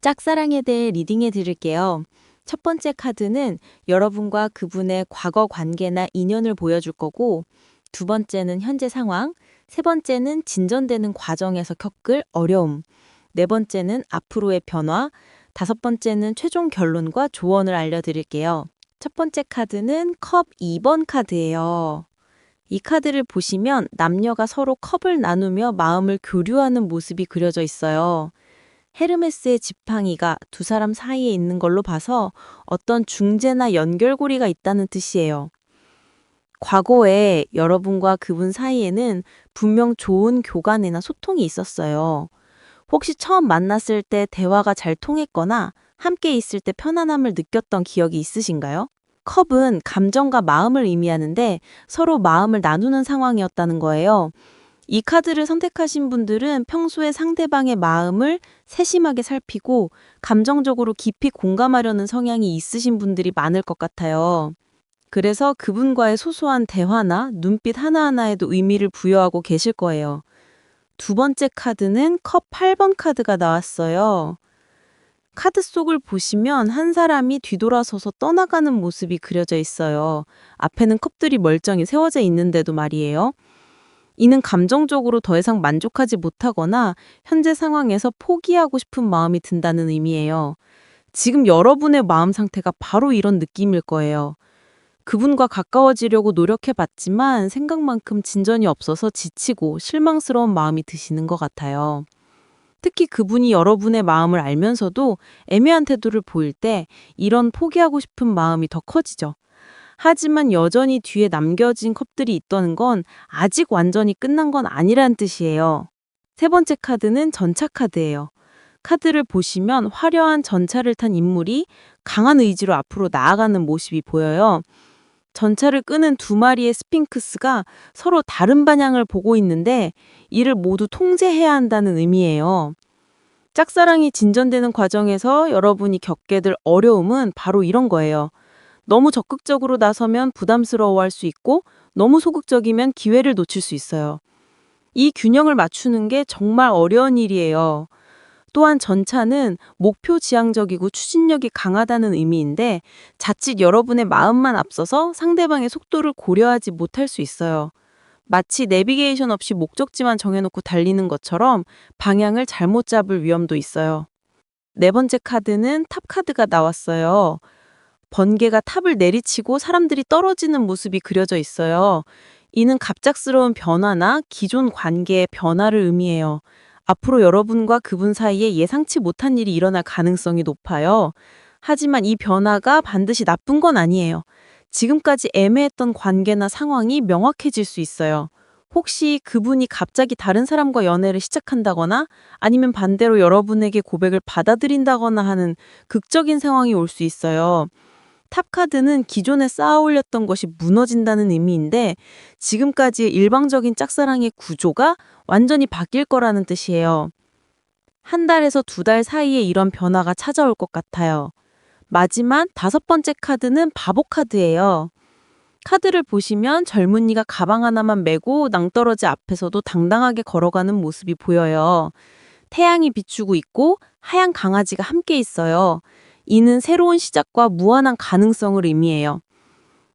짝사랑에 대해 리딩해 드릴게요. 첫 번째 카드는 여러분과 그분의 과거 관계나 인연을 보여줄 거고, 두 번째는 현재 상황, 세 번째는 진전되는 과정에서 겪을 어려움, 네 번째는 앞으로의 변화, 다섯 번째는 최종 결론과 조언을 알려드릴게요. 첫 번째 카드는 컵 2번 카드예요. 이 카드를 보시면 남녀가 서로 컵을 나누며 마음을 교류하는 모습이 그려져 있어요. 헤르메스의 지팡이가 두 사람 사이에 있는 걸로 봐서 어떤 중재나 연결고리가 있다는 뜻이에요. 과거에 여러분과 그분 사이에는 분명 좋은 교감이나 소통이 있었어요. 혹시 처음 만났을 때 대화가 잘 통했거나 함께 있을 때 편안함을 느꼈던 기억이 있으신가요? 컵은 감정과 마음을 의미하는데 서로 마음을 나누는 상황이었다는 거예요. 이 카드를 선택하신 분들은 평소에 상대방의 마음을 세심하게 살피고 감정적으로 깊이 공감하려는 성향이 있으신 분들이 많을 것 같아요. 그래서 그분과의 소소한 대화나 눈빛 하나하나에도 의미를 부여하고 계실 거예요. 두 번째 카드는 컵 8번 카드가 나왔어요. 카드 속을 보시면 한 사람이 뒤돌아서서 떠나가는 모습이 그려져 있어요. 앞에는 컵들이 멀쩡히 세워져 있는데도 말이에요. 이는 감정적으로 더 이상 만족하지 못하거나 현재 상황에서 포기하고 싶은 마음이 든다는 의미예요. 지금 여러분의 마음 상태가 바로 이런 느낌일 거예요. 그분과 가까워지려고 노력해 봤지만 생각만큼 진전이 없어서 지치고 실망스러운 마음이 드시는 것 같아요. 특히 그분이 여러분의 마음을 알면서도 애매한 태도를 보일 때 이런 포기하고 싶은 마음이 더 커지죠. 하지만 여전히 뒤에 남겨진 컵들이 있다는 건 아직 완전히 끝난 건 아니란 뜻이에요. 세 번째 카드는 전차 카드예요. 카드를 보시면 화려한 전차를 탄 인물이 강한 의지로 앞으로 나아가는 모습이 보여요. 전차를 끄는 두 마리의 스핑크스가 서로 다른 방향을 보고 있는데 이를 모두 통제해야 한다는 의미예요. 짝사랑이 진전되는 과정에서 여러분이 겪게 될 어려움은 바로 이런 거예요. 너무 적극적으로 나서면 부담스러워할 수 있고 너무 소극적이면 기회를 놓칠 수 있어요. 이 균형을 맞추는 게 정말 어려운 일이에요. 또한 전차는 목표 지향적이고 추진력이 강하다는 의미인데 자칫 여러분의 마음만 앞서서 상대방의 속도를 고려하지 못할 수 있어요. 마치 내비게이션 없이 목적지만 정해놓고 달리는 것처럼 방향을 잘못 잡을 위험도 있어요. 네 번째 카드는 탑 카드가 나왔어요. 번개가 탑을 내리치고 사람들이 떨어지는 모습이 그려져 있어요. 이는 갑작스러운 변화나 기존 관계의 변화를 의미해요. 앞으로 여러분과 그분 사이에 예상치 못한 일이 일어날 가능성이 높아요. 하지만 이 변화가 반드시 나쁜 건 아니에요. 지금까지 애매했던 관계나 상황이 명확해질 수 있어요. 혹시 그분이 갑자기 다른 사람과 연애를 시작한다거나 아니면 반대로 여러분에게 고백을 받아들인다거나 하는 극적인 상황이 올 수 있어요. 탑카드는 기존에 쌓아올렸던 것이 무너진다는 의미인데 지금까지의 일방적인 짝사랑의 구조가 완전히 바뀔 거라는 뜻이에요. 한 달에서 두 달 사이에 이런 변화가 찾아올 것 같아요. 마지막 다섯 번째 카드는 바보 카드예요. 카드를 보시면 젊은이가 가방 하나만 메고 낭떠러지 앞에서도 당당하게 걸어가는 모습이 보여요. 태양이 비추고 있고 하얀 강아지가 함께 있어요. 이는 새로운 시작과 무한한 가능성을 의미해요.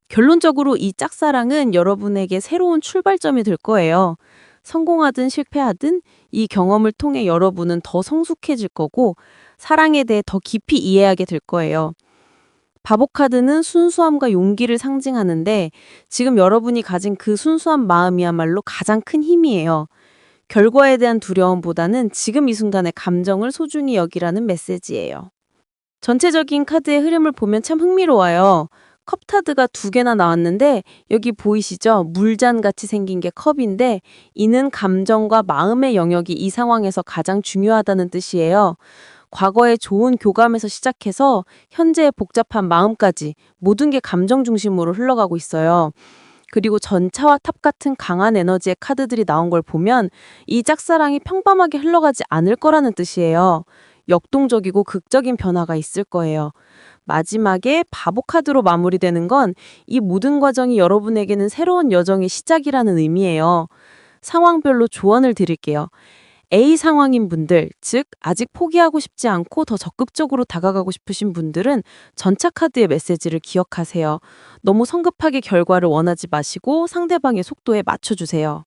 결론적으로 이 짝사랑은 여러분에게 새로운 출발점이 될 거예요. 성공하든 실패하든 이 경험을 통해 여러분은 더 성숙해질 거고 사랑에 대해 더 깊이 이해하게 될 거예요. 바보 카드는 순수함과 용기를 상징하는데 지금 여러분이 가진 그 순수한 마음이야말로 가장 큰 힘이에요. 결과에 대한 두려움보다는 지금 이 순간의 감정을 소중히 여기라는 메시지예요. 전체적인 카드의 흐름을 보면 참 흥미로워요. 컵타드가 두 개나 나왔는데 여기 보이시죠? 물잔 같이 생긴 게 컵인데 이는 감정과 마음의 영역이 이 상황에서 가장 중요하다는 뜻이에요. 과거의 좋은 교감에서 시작해서 현재의 복잡한 마음까지 모든 게 감정 중심으로 흘러가고 있어요. 그리고 전차와 탑 같은 강한 에너지의 카드들이 나온 걸 보면 이 짝사랑이 평범하게 흘러가지 않을 거라는 뜻이에요. 역동적이고 극적인 변화가 있을 거예요. 마지막에 바보 카드로 마무리되는 건 이 모든 과정이 여러분에게는 새로운 여정의 시작이라는 의미예요. 상황별로 조언을 드릴게요. A 상황인 분들, 즉 아직 포기하고 싶지 않고 더 적극적으로 다가가고 싶으신 분들은 전차 카드의 메시지를 기억하세요. 너무 성급하게 결과를 원하지 마시고 상대방의 속도에 맞춰 주세요.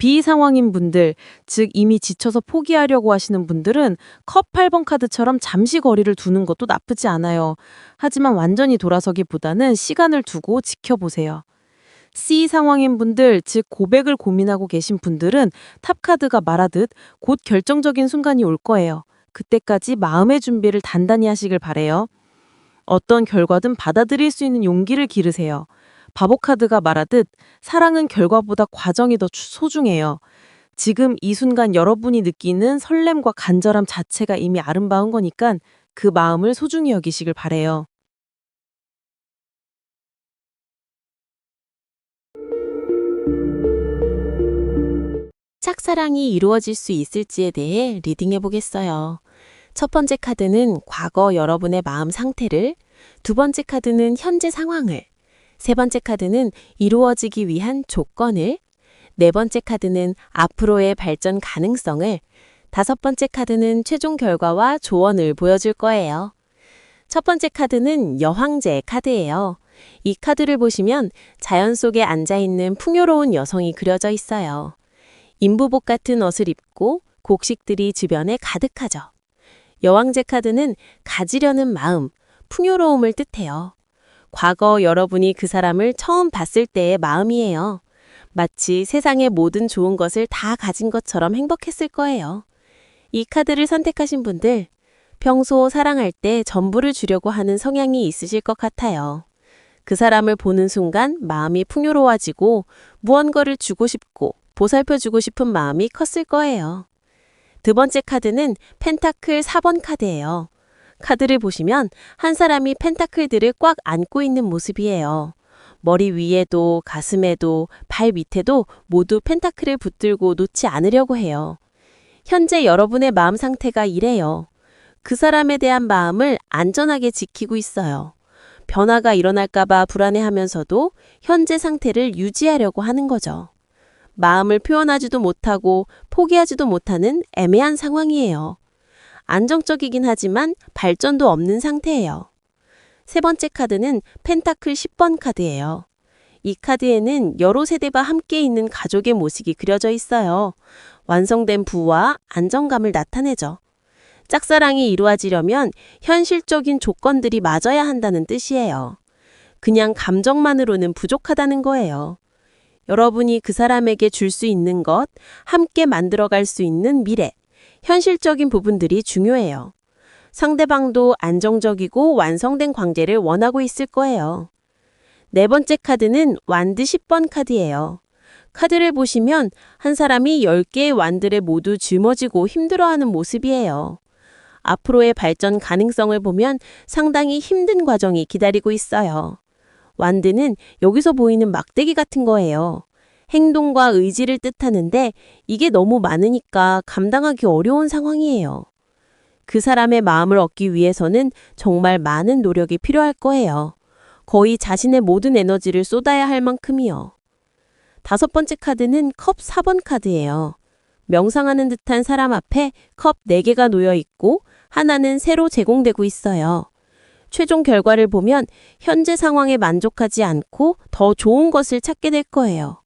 B 상황인 분들, 즉 이미 지쳐서 포기하려고 하시는 분들은 컵 8번 카드처럼 잠시 거리를 두는 것도 나쁘지 않아요. 하지만 완전히 돌아서기보다는 시간을 두고 지켜보세요. C 상황인 분들, 즉 고백을 고민하고 계신 분들은 탑 카드가 말하듯 곧 결정적인 순간이 올 거예요. 그때까지 마음의 준비를 단단히 하시길 바래요. 어떤 결과든 받아들일 수 있는 용기를 기르세요. 바보 카드가 말하듯 사랑은 결과보다 과정이 더 주- 소중해요. 지금 이 순간 여러분이 느끼는 설렘과 간절함 자체가 이미 아름다운 거니까 그 마음을 소중히 여기시길 바래요. 짝사랑이 이루어질 수 있을지에 대해 리딩해 보겠어요. 첫 번째 카드는 과거 여러분의 마음 상태를, 두 번째 카드는 현재 상황을, 세 번째 카드는 이루어지기 위한 조건을, 네 번째 카드는 앞으로의 발전 가능성을, 다섯 번째 카드는 최종 결과와 조언을 보여줄 거예요. 첫 번째 카드는 여황제 카드예요. 이 카드를 보시면 자연 속에 앉아있는 풍요로운 여성이 그려져 있어요. 인부복 같은 옷을 입고 곡식들이 주변에 가득하죠. 여왕제 카드는 가지려는 마음, 풍요로움을 뜻해요. 과거 여러분이 그 사람을 처음 봤을 때의 마음이에요. 마치 세상의 모든 좋은 것을 다 가진 것처럼 행복했을 거예요. 이 카드를 선택하신 분들, 평소 사랑할 때 전부를 주려고 하는 성향이 있으실 것 같아요. 그 사람을 보는 순간 마음이 풍요로워지고 무언가를 주고 싶고 보살펴주고 싶은 마음이 컸을 거예요. 두 번째 카드는 펜타클 4번 카드예요. 카드를 보시면 한 사람이 펜타클들을 꽉 안고 있는 모습이에요. 머리 위에도 가슴에도 발 밑에도 모두 펜타클을 붙들고 놓지 않으려고 해요. 현재 여러분의 마음 상태가 이래요. 그 사람에 대한 마음을 안전하게 지키고 있어요. 변화가 일어날까봐 불안해하면서도 현재 상태를 유지하려고 하는 거죠. 마음을 표현하지도 못하고 포기하지도 못하는 애매한 상황이에요. 안정적이긴 하지만 발전도 없는 상태예요. 세 번째 카드는 펜타클 10번 카드예요. 이 카드에는 여러 세대와 함께 있는 가족의 모습이 그려져 있어요. 완성된 부와 안정감을 나타내죠. 짝사랑이 이루어지려면 현실적인 조건들이 맞아야 한다는 뜻이에요. 그냥 감정만으로는 부족하다는 거예요. 여러분이 그 사람에게 줄 수 있는 것, 함께 만들어갈 수 있는 미래, 현실적인 부분들이 중요해요. 상대방도 안정적이고 완성된 관계를 원하고 있을 거예요. 네 번째 카드는 완드 10번 카드예요. 카드를 보시면 한 사람이 10개의 완드를 모두 짊어지고 힘들어하는 모습이에요. 앞으로의 발전 가능성을 보면 상당히 힘든 과정이 기다리고 있어요. 완드는 여기서 보이는 막대기 같은 거예요. 행동과 의지를 뜻하는데 이게 너무 많으니까 감당하기 어려운 상황이에요. 그 사람의 마음을 얻기 위해서는 정말 많은 노력이 필요할 거예요. 거의 자신의 모든 에너지를 쏟아야 할 만큼이요. 다섯 번째 카드는 컵 4번 카드예요. 명상하는 듯한 사람 앞에 컵 4개가 놓여 있고 하나는 새로 제공되고 있어요. 최종 결과를 보면 현재 상황에 만족하지 않고 더 좋은 것을 찾게 될 거예요.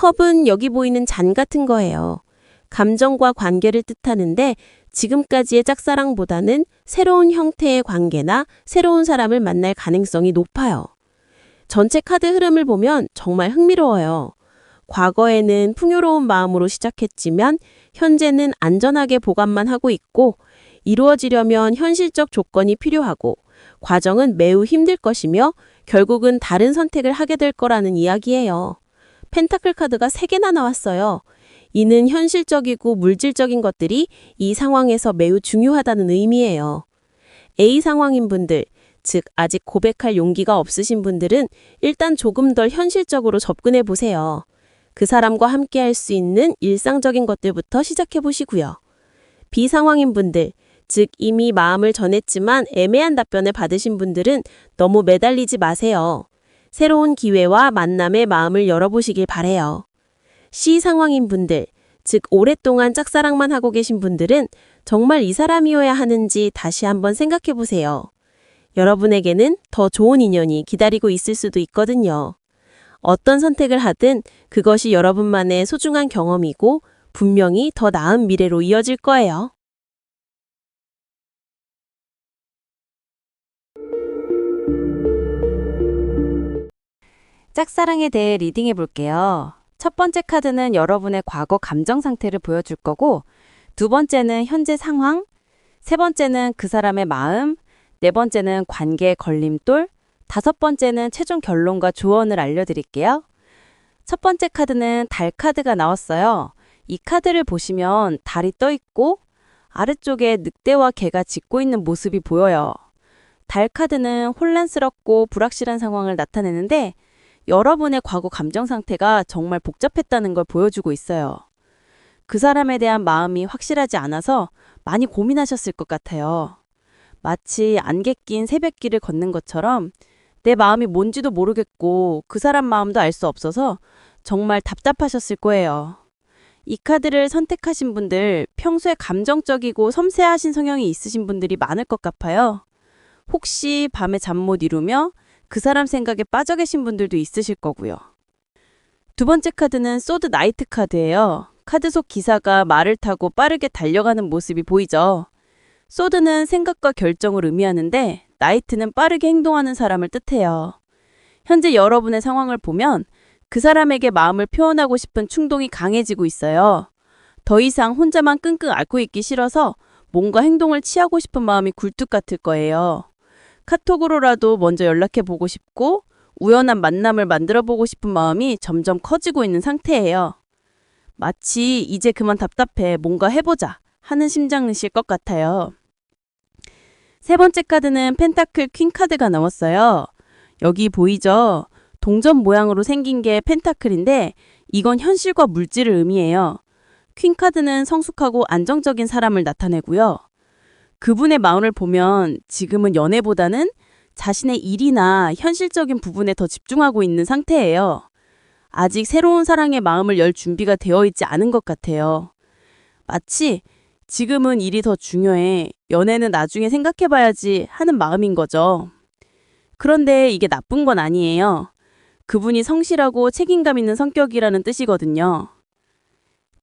컵은 여기 보이는 잔 같은 거예요. 감정과 관계를 뜻하는데 지금까지의 짝사랑보다는 새로운 형태의 관계나 새로운 사람을 만날 가능성이 높아요. 전체 카드 흐름을 보면 정말 흥미로워요. 과거에는 풍요로운 마음으로 시작했지만 현재는 안전하게 보관만 하고 있고 이루어지려면 현실적 조건이 필요하고 과정은 매우 힘들 것이며 결국은 다른 선택을 하게 될 거라는 이야기예요. 펜타클 카드가 3개나 나왔어요. 이는 현실적이고 물질적인 것들이 이 상황에서 매우 중요하다는 의미예요. A 상황인 분들, 즉 아직 고백할 용기가 없으신 분들은 일단 조금 더 현실적으로 접근해 보세요. 그 사람과 함께 할 수 있는 일상적인 것들부터 시작해 보시고요. B 상황인 분들, 즉 이미 마음을 전했지만 애매한 답변을 받으신 분들은 너무 매달리지 마세요. 새로운 기회와 만남의 마음을 열어보시길 바래요. C 상황인 분들, 즉 오랫동안 짝사랑만 하고 계신 분들은 정말 이 사람이어야 하는지 다시 한번 생각해 보세요. 여러분에게는 더 좋은 인연이 기다리고 있을 수도 있거든요. 어떤 선택을 하든 그것이 여러분만의 소중한 경험이고 분명히 더 나은 미래로 이어질 거예요. 짝사랑에 대해 리딩해 볼게요. 첫 번째 카드는 여러분의 과거 감정 상태를 보여줄 거고, 두 번째는 현재 상황, 세 번째는 그 사람의 마음, 네 번째는 관계의 걸림돌, 다섯 번째는 최종 결론과 조언을 알려드릴게요. 첫 번째 카드는 달 카드가 나왔어요. 이 카드를 보시면 달이 떠 있고, 아래쪽에 늑대와 개가 짖고 있는 모습이 보여요. 달 카드는 혼란스럽고 불확실한 상황을 나타내는데, 여러분의 과거 감정 상태가 정말 복잡했다는 걸 보여주고 있어요. 그 사람에 대한 마음이 확실하지 않아서 많이 고민하셨을 것 같아요. 마치 안개 낀 새벽길을 걷는 것처럼 내 마음이 뭔지도 모르겠고 그 사람 마음도 알 수 없어서 정말 답답하셨을 거예요. 이 카드를 선택하신 분들 평소에 감정적이고 섬세하신 성향이 있으신 분들이 많을 것 같아요. 혹시 밤에 잠 못 이루며 그 사람 생각에 빠져 계신 분들도 있으실 거고요. 두 번째 카드는 소드 나이트 카드예요. 카드 속 기사가 말을 타고 빠르게 달려가는 모습이 보이죠. 소드는 생각과 결정을 의미하는데 나이트는 빠르게 행동하는 사람을 뜻해요. 현재 여러분의 상황을 보면 그 사람에게 마음을 표현하고 싶은 충동이 강해지고 있어요. 더 이상 혼자만 끙끙 앓고 있기 싫어서 뭔가 행동을 취하고 싶은 마음이 굴뚝 같을 거예요. 카톡으로라도 먼저 연락해 보고 싶고 우연한 만남을 만들어 보고 싶은 마음이 점점 커지고 있는 상태예요. 마치 이제 그만 답답해 뭔가 해보자 하는 심장이실 것 같아요. 세 번째 카드는 펜타클 퀸 카드가 나왔어요. 여기 보이죠? 동전 모양으로 생긴 게 펜타클인데 이건 현실과 물질을 의미해요. 퀸 카드는 성숙하고 안정적인 사람을 나타내고요. 그분의 마음을 보면 지금은 연애보다는 자신의 일이나 현실적인 부분에 더 집중하고 있는 상태예요. 아직 새로운 사랑의 마음을 열 준비가 되어 있지 않은 것 같아요. 마치 지금은 일이 더 중요해. 연애는 나중에 생각해봐야지 하는 마음인 거죠. 그런데 이게 나쁜 건 아니에요. 그분이 성실하고 책임감 있는 성격이라는 뜻이거든요.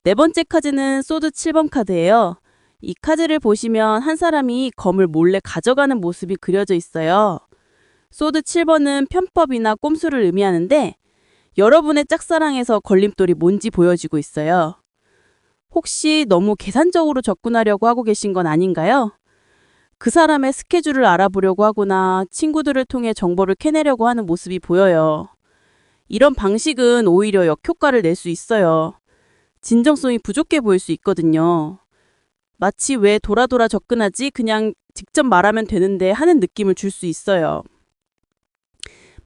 네 번째 카드는 소드 7번 카드예요. 이 카드를 보시면 한 사람이 검을 몰래 가져가는 모습이 그려져 있어요. 소드 7번은 편법이나 꼼수를 의미하는데 여러분의 짝사랑에서 걸림돌이 뭔지 보여지고 있어요. 혹시 너무 계산적으로 접근하려고 하고 계신 건 아닌가요? 그 사람의 스케줄을 알아보려고 하거나 친구들을 통해 정보를 캐내려고 하는 모습이 보여요. 이런 방식은 오히려 역효과를 낼 수 있어요. 진정성이 부족해 보일 수 있거든요. 마치 왜 돌아돌아 접근하지 그냥 직접 말하면 되는데 하는 느낌을 줄 수 있어요.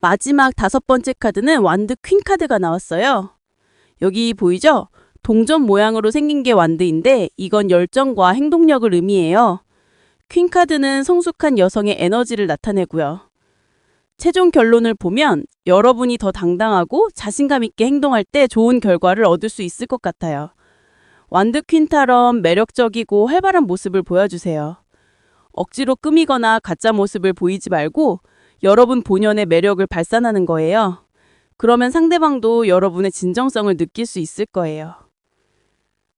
마지막 다섯 번째 카드는 완드 퀸 카드가 나왔어요. 여기 보이죠? 동전 모양으로 생긴 게 완드인데 이건 열정과 행동력을 의미해요. 퀸 카드는 성숙한 여성의 에너지를 나타내고요. 최종 결론을 보면 여러분이 더 당당하고 자신감 있게 행동할 때 좋은 결과를 얻을 수 있을 것 같아요. 완드 퀸처럼 매력적이고 활발한 모습을 보여주세요. 억지로 꾸미거나 가짜 모습을 보이지 말고 여러분 본연의 매력을 발산하는 거예요. 그러면 상대방도 여러분의 진정성을 느낄 수 있을 거예요.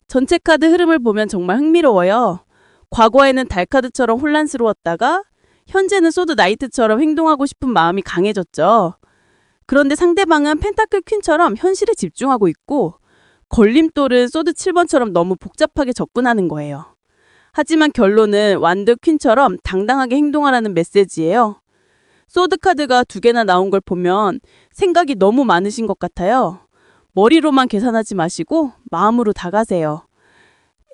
전체 카드 흐름을 보면 정말 흥미로워요. 과거에는 달카드처럼 혼란스러웠다가 현재는 소드 나이트처럼 행동하고 싶은 마음이 강해졌죠. 그런데 상대방은 펜타클 퀸처럼 현실에 집중하고 있고 걸림돌은 소드 7번처럼 너무 복잡하게 접근하는 거예요. 하지만 결론은 완드 퀸처럼 당당하게 행동하라는 메시지예요. 소드 카드가 두 개나 나온 걸 보면 생각이 너무 많으신 것 같아요. 머리로만 계산하지 마시고 마음으로 다가세요.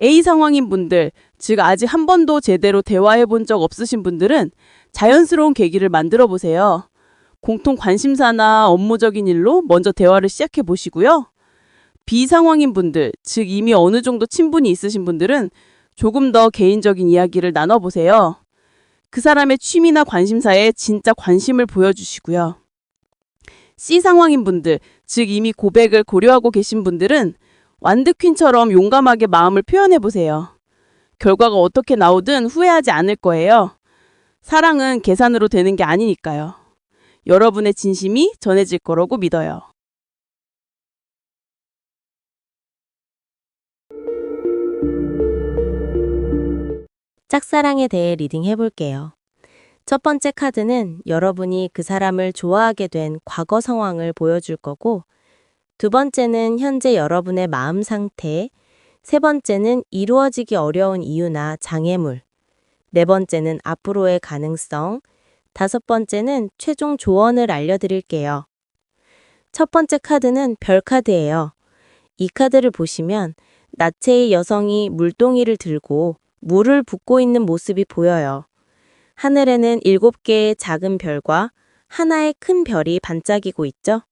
A 상황인 분들, 즉 아직 한 번도 제대로 대화해 본 적 없으신 분들은 자연스러운 계기를 만들어 보세요. 공통 관심사나 업무적인 일로 먼저 대화를 시작해 보시고요. B 상황인 분들, 즉 이미 어느 정도 친분이 있으신 분들은 조금 더 개인적인 이야기를 나눠 보세요. 그 사람의 취미나 관심사에 진짜 관심을 보여주시고요. C 상황인 분들, 즉 이미 고백을 고려하고 계신 분들은 완드 퀸처럼 용감하게 마음을 표현해 보세요. 결과가 어떻게 나오든 후회하지 않을 거예요. 사랑은 계산으로 되는 게 아니니까요. 여러분의 진심이 전해질 거라고 믿어요. 짝사랑에 대해 리딩 해 볼게요. 첫 번째 카드는 여러분이 그 사람을 좋아하게 된 과거 상황을 보여줄 거고, 두 번째는 현재 여러분의 마음 상태, 세 번째는 이루어지기 어려운 이유나 장애물, 네 번째는 앞으로의 가능성, 다섯 번째는 최종 조언을 알려드릴게요. 첫 번째 카드는 별 카드예요. 이 카드를 보시면 나체의 여성이 물동이를 들고 물을 붓고 있는 모습이 보여요. 하늘에는 일곱 개의 작은 별과 하나의 큰 별이 반짝이고 있죠?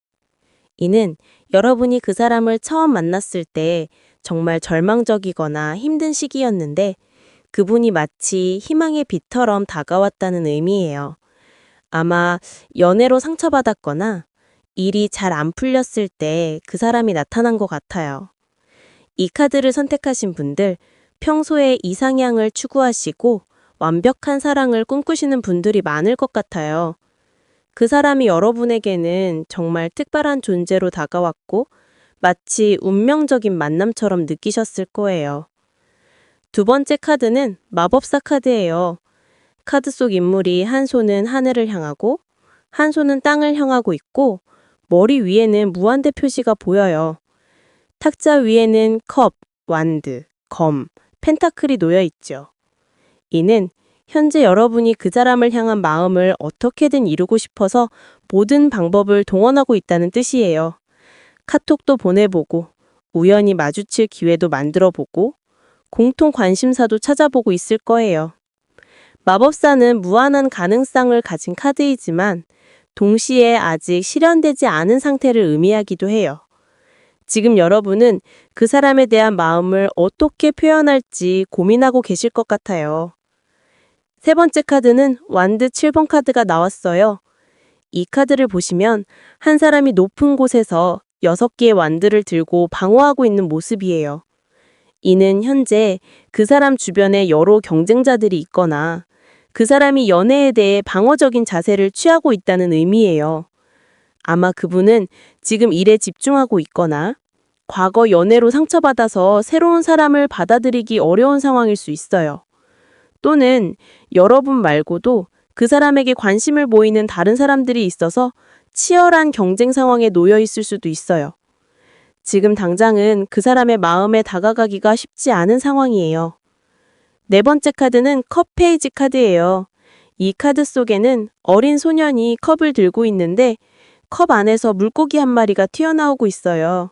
이는 여러분이 그 사람을 처음 만났을 때 정말 절망적이거나 힘든 시기였는데 그분이 마치 희망의 빛처럼 다가왔다는 의미예요. 아마 연애로 상처받았거나 일이 잘 안 풀렸을 때 그 사람이 나타난 것 같아요. 이 카드를 선택하신 분들, 평소에 이상향을 추구하시고 완벽한 사랑을 꿈꾸시는 분들이 많을 것 같아요. 그 사람이 여러분에게는 정말 특별한 존재로 다가왔고 마치 운명적인 만남처럼 느끼셨을 거예요. 두 번째 카드는 마법사 카드예요. 카드 속 인물이 한 손은 하늘을 향하고 한 손은 땅을 향하고 있고 머리 위에는 무한대 표시가 보여요. 탁자 위에는 컵, 완드, 검, 펜타클이 놓여 있죠. 이는 현재 여러분이 그 사람을 향한 마음을 어떻게든 이루고 싶어서 모든 방법을 동원하고 있다는 뜻이에요. 카톡도 보내보고, 우연히 마주칠 기회도 만들어보고, 공통 관심사도 찾아보고 있을 거예요. 마법사는 무한한 가능성을 가진 카드이지만, 동시에 아직 실현되지 않은 상태를 의미하기도 해요. 지금 여러분은 그 사람에 대한 마음을 어떻게 표현할지 고민하고 계실 것 같아요. 세 번째 카드는 완드 7번 카드가 나왔어요. 이 카드를 보시면 한 사람이 높은 곳에서 6개의 완드를 들고 방어하고 있는 모습이에요. 이는 현재 그 사람 주변에 여러 경쟁자들이 있거나 그 사람이 연애에 대해 방어적인 자세를 취하고 있다는 의미예요. 아마 그분은 지금 일에 집중하고 있거나 과거 연애로 상처받아서 새로운 사람을 받아들이기 어려운 상황일 수 있어요. 또는 여러분 말고도 그 사람에게 관심을 보이는 다른 사람들이 있어서 치열한 경쟁 상황에 놓여 있을 수도 있어요. 지금 당장은 그 사람의 마음에 다가가기가 쉽지 않은 상황이에요. 네 번째 카드는 컵 페이지 카드예요. 이 카드 속에는 어린 소년이 컵을 들고 있는데 컵 안에서 물고기 한 마리가 튀어나오고 있어요.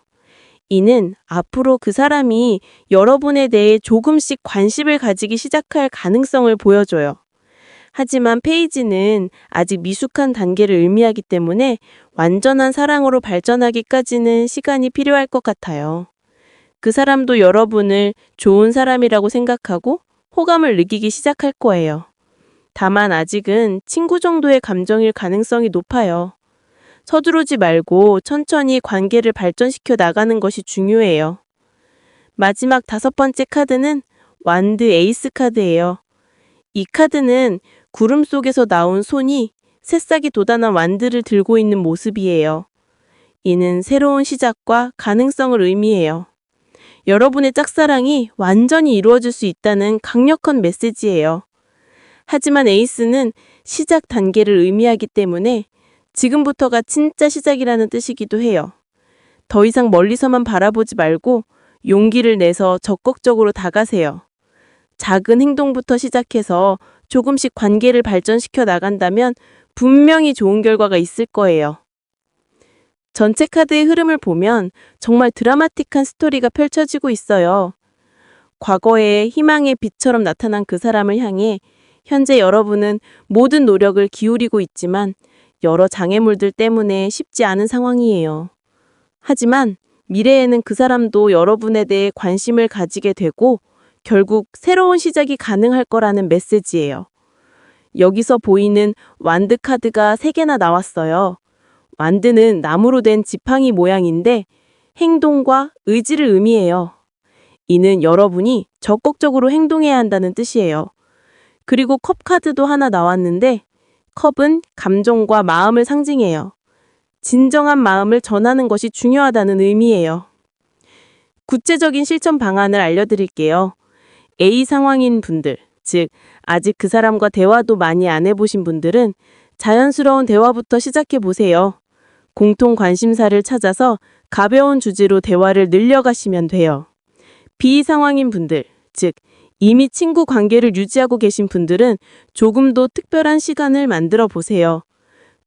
이는 앞으로 그 사람이 여러분에 대해 조금씩 관심을 가지기 시작할 가능성을 보여줘요. 하지만 페이지는 아직 미숙한 단계를 의미하기 때문에 완전한 사랑으로 발전하기까지는 시간이 필요할 것 같아요. 그 사람도 여러분을 좋은 사람이라고 생각하고 호감을 느끼기 시작할 거예요. 다만 아직은 친구 정도의 감정일 가능성이 높아요. 서두르지 말고 천천히 관계를 발전시켜 나가는 것이 중요해요. 마지막 다섯 번째 카드는 완드 에이스 카드예요. 이 카드는 구름 속에서 나온 손이 새싹이 돋아난 완드를 들고 있는 모습이에요. 이는 새로운 시작과 가능성을 의미해요. 여러분의 짝사랑이 완전히 이루어질 수 있다는 강력한 메시지예요. 하지만 에이스는 시작 단계를 의미하기 때문에 지금부터가 진짜 시작이라는 뜻이기도 해요. 더 이상 멀리서만 바라보지 말고 용기를 내서 적극적으로 다가세요. 작은 행동부터 시작해서 조금씩 관계를 발전시켜 나간다면 분명히 좋은 결과가 있을 거예요. 전체 카드의 흐름을 보면 정말 드라마틱한 스토리가 펼쳐지고 있어요. 과거에 희망의 빛처럼 나타난 그 사람을 향해 현재 여러분은 모든 노력을 기울이고 있지만 여러 장애물들 때문에 쉽지 않은 상황이에요. 하지만 미래에는 그 사람도 여러분에 대해 관심을 가지게 되고 결국 새로운 시작이 가능할 거라는 메시지예요. 여기서 보이는 완드 카드가 3개나 나왔어요. 완드는 나무로 된 지팡이 모양인데 행동과 의지를 의미해요. 이는 여러분이 적극적으로 행동해야 한다는 뜻이에요. 그리고 컵 카드도 하나 나왔는데 컵은 감정과 마음을 상징해요. 진정한 마음을 전하는 것이 중요하다는 의미예요. 구체적인 실천 방안을 알려드릴게요. A 상황인 분들, 즉, 아직 그 사람과 대화도 많이 안 해보신 분들은 자연스러운 대화부터 시작해 보세요. 공통 관심사를 찾아서 가벼운 주제로 대화를 늘려가시면 돼요. B 상황인 분들, 즉, 이미 친구 관계를 유지하고 계신 분들은 조금 더 특별한 시간을 만들어 보세요.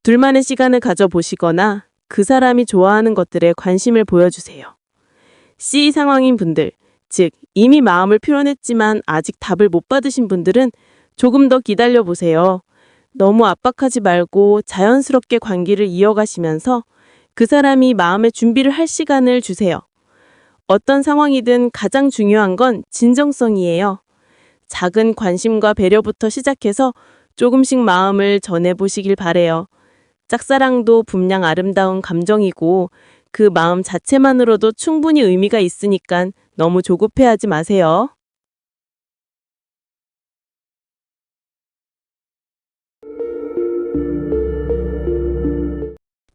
둘만의 시간을 가져보시거나 그 사람이 좋아하는 것들에 관심을 보여주세요. C 상황인 분들, 즉, 이미 마음을 표현했지만 아직 답을 못 받으신 분들은 조금 더 기다려 보세요. 너무 압박하지 말고 자연스럽게 관계를 이어가시면서 그 사람이 마음의 준비를 할 시간을 주세요. 어떤 상황이든 가장 중요한 건 진정성이에요. 작은 관심과 배려부터 시작해서 조금씩 마음을 전해보시길 바래요. 짝사랑도 분명 아름다운 감정이고 그 마음 자체만으로도 충분히 의미가 있으니까 너무 조급해하지 마세요.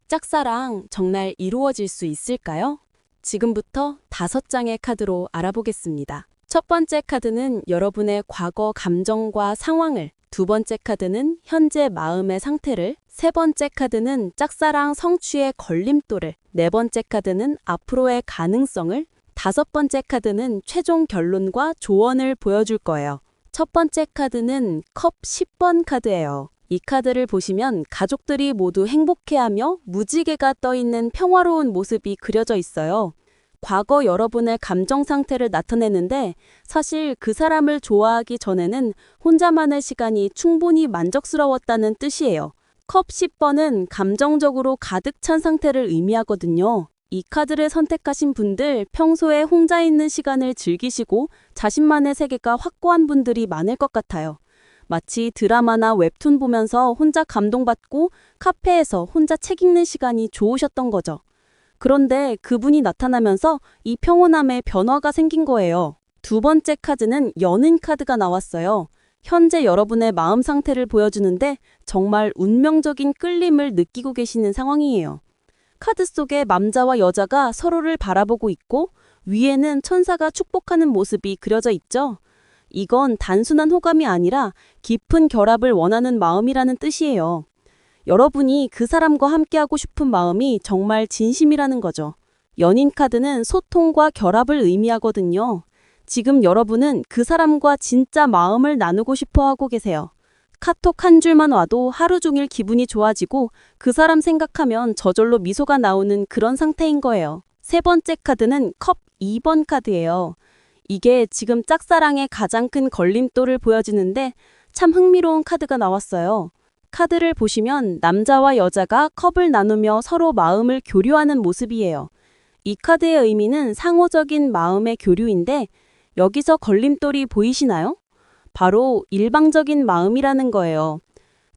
짝사랑 정말 이루어질 수 있을까요? 지금부터 다섯 장의 카드로 알아보겠습니다. 첫 번째 카드는 여러분의 과거 감정과 상황을, 두 번째 카드는 현재 마음의 상태를, 세 번째 카드는 짝사랑 성취의 걸림돌을, 네 번째 카드는 앞으로의 가능성을, 다섯 번째 카드는 최종 결론과 조언을 보여줄 거예요. 첫 번째 카드는 컵 10번 카드예요. 이 카드를 보시면 가족들이 모두 행복해하며 무지개가 떠 있는 평화로운 모습이 그려져 있어요. 과거 여러분의 감정 상태를 나타내는데 사실 그 사람을 좋아하기 전에는 혼자만의 시간이 충분히 만족스러웠다는 뜻이에요. 컵 10번은 감정적으로 가득 찬 상태를 의미하거든요. 이 카드를 선택하신 분들 평소에 혼자 있는 시간을 즐기시고 자신만의 세계가 확고한 분들이 많을 것 같아요. 마치 드라마나 웹툰 보면서 혼자 감동받고 카페에서 혼자 책 읽는 시간이 좋으셨던 거죠. 그런데 그분이 나타나면서 이 평온함에 변화가 생긴 거예요. 두 번째 카드는 연인 카드가 나왔어요. 현재 여러분의 마음 상태를 보여주는데 정말 운명적인 끌림을 느끼고 계시는 상황이에요. 카드 속에 남자와 여자가 서로를 바라보고 있고 위에는 천사가 축복하는 모습이 그려져 있죠. 이건 단순한 호감이 아니라 깊은 결합을 원하는 마음이라는 뜻이에요. 여러분이 그 사람과 함께하고 싶은 마음이 정말 진심이라는 거죠. 연인 카드는 소통과 결합을 의미하거든요. 지금 여러분은 그 사람과 진짜 마음을 나누고 싶어 하고 계세요. 카톡 한 줄만 와도 하루 종일 기분이 좋아지고 그 사람 생각하면 저절로 미소가 나오는 그런 상태인 거예요. 세 번째 카드는 컵 2번 카드예요. 이게 지금 짝사랑의 가장 큰 걸림돌을 보여주는데 참 흥미로운 카드가 나왔어요. 카드를 보시면 남자와 여자가 컵을 나누며 서로 마음을 교류하는 모습이에요. 이 카드의 의미는 상호적인 마음의 교류인데 여기서 걸림돌이 보이시나요? 바로 일방적인 마음이라는 거예요.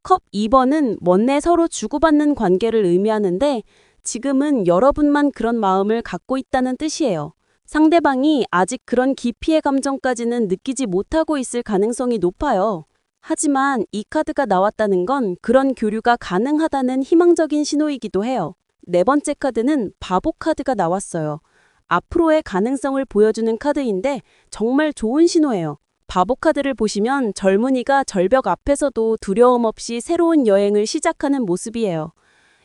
컵 2번은 먼내 서로 주고받는 관계를 의미하는데 지금은 여러분만 그런 마음을 갖고 있다는 뜻이에요. 상대방이 아직 그런 깊이의 감정까지는 느끼지 못하고 있을 가능성이 높아요. 하지만 이 카드가 나왔다는 건 그런 교류가 가능하다는 희망적인 신호이기도 해요. 네 번째 카드는 바보 카드가 나왔어요. 앞으로의 가능성을 보여주는 카드인데 정말 좋은 신호예요. 바보 카드를 보시면 젊은이가 절벽 앞에서도 두려움 없이 새로운 여행을 시작하는 모습이에요.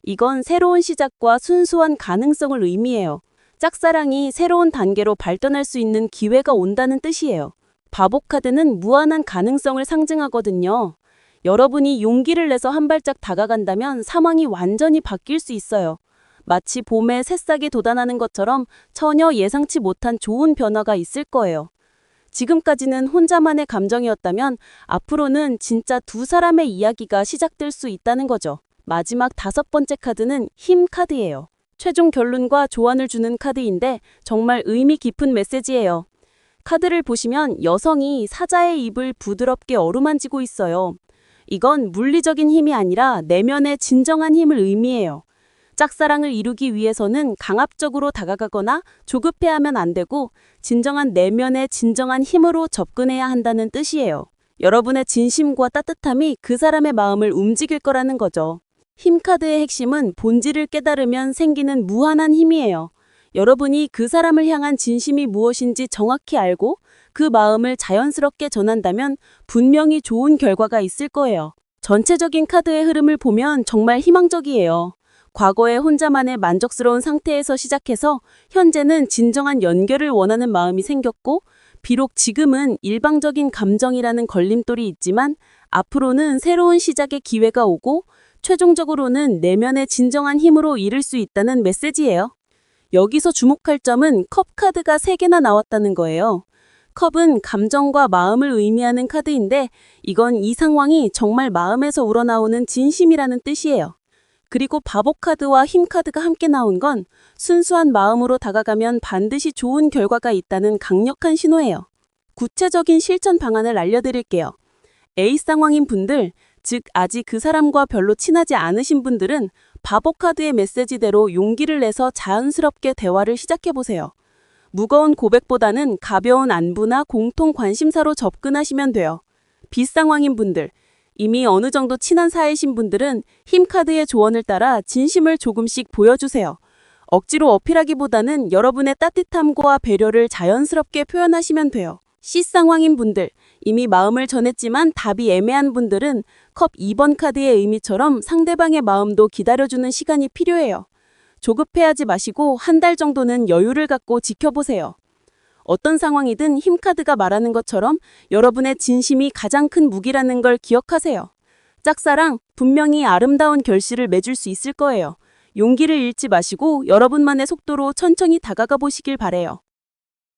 이건 새로운 시작과 순수한 가능성을 의미해요. 짝사랑이 새로운 단계로 발전할 수 있는 기회가 온다는 뜻이에요. 바보 카드는 무한한 가능성을 상징하거든요. 여러분이 용기를 내서 한 발짝 다가간다면 상황이 완전히 바뀔 수 있어요. 마치 봄에 새싹이 돋아나는 것처럼 전혀 예상치 못한 좋은 변화가 있을 거예요. 지금까지는 혼자만의 감정이었다면 앞으로는 진짜 두 사람의 이야기가 시작될 수 있다는 거죠. 마지막 다섯 번째 카드는 힘 카드예요. 최종 결론과 조언을 주는 카드인데 정말 의미 깊은 메시지예요. 카드를 보시면 여성이 사자의 입을 부드럽게 어루만지고 있어요. 이건 물리적인 힘이 아니라 내면의 진정한 힘을 의미해요. 짝사랑을 이루기 위해서는 강압적으로 다가가거나 조급해하면 안 되고 진정한 내면의 진정한 힘으로 접근해야 한다는 뜻이에요. 여러분의 진심과 따뜻함이 그 사람의 마음을 움직일 거라는 거죠. 힘카드의 핵심은 본질을 깨달으면 생기는 무한한 힘이에요. 여러분이 그 사람을 향한 진심이 무엇인지 정확히 알고 그 마음을 자연스럽게 전한다면 분명히 좋은 결과가 있을 거예요. 전체적인 카드의 흐름을 보면 정말 희망적이에요. 과거의 혼자만의 만족스러운 상태에서 시작해서 현재는 진정한 연결을 원하는 마음이 생겼고 비록 지금은 일방적인 감정이라는 걸림돌이 있지만 앞으로는 새로운 시작의 기회가 오고 최종적으로는 내면의 진정한 힘으로 이룰 수 있다는 메시지예요. 여기서 주목할 점은 컵 카드가 3개나 나왔다는 거예요. 컵은 감정과 마음을 의미하는 카드인데 이건 이 상황이 정말 마음에서 우러나오는 진심이라는 뜻이에요. 그리고 바보 카드와 힘 카드가 함께 나온 건 순수한 마음으로 다가가면 반드시 좋은 결과가 있다는 강력한 신호예요. 구체적인 실천 방안을 알려드릴게요. A 상황인 분들, 즉 아직 그 사람과 별로 친하지 않으신 분들은 바보 카드의 메시지대로 용기를 내서 자연스럽게 대화를 시작해 보세요. 무거운 고백보다는 가벼운 안부나 공통 관심사로 접근하시면 돼요. B 상황인 분들, 이미 어느 정도 친한 사이신 분들은 힘카드의 조언을 따라 진심을 조금씩 보여주세요. 억지로 어필하기보다는 여러분의 따뜻함과 배려를 자연스럽게 표현하시면 돼요. C 상황인 분들, 이미 마음을 전했지만 답이 애매한 분들은 컵 2번 카드의 의미처럼 상대방의 마음도 기다려주는 시간이 필요해요. 조급해하지 마시고 한 달 정도는 여유를 갖고 지켜보세요. 어떤 상황이든 힘카드가 말하는 것처럼 여러분의 진심이 가장 큰 무기라는 걸 기억하세요. 짝사랑 분명히 아름다운 결실을 맺을 수 있을 거예요. 용기를 잃지 마시고 여러분만의 속도로 천천히 다가가 보시길 바래요.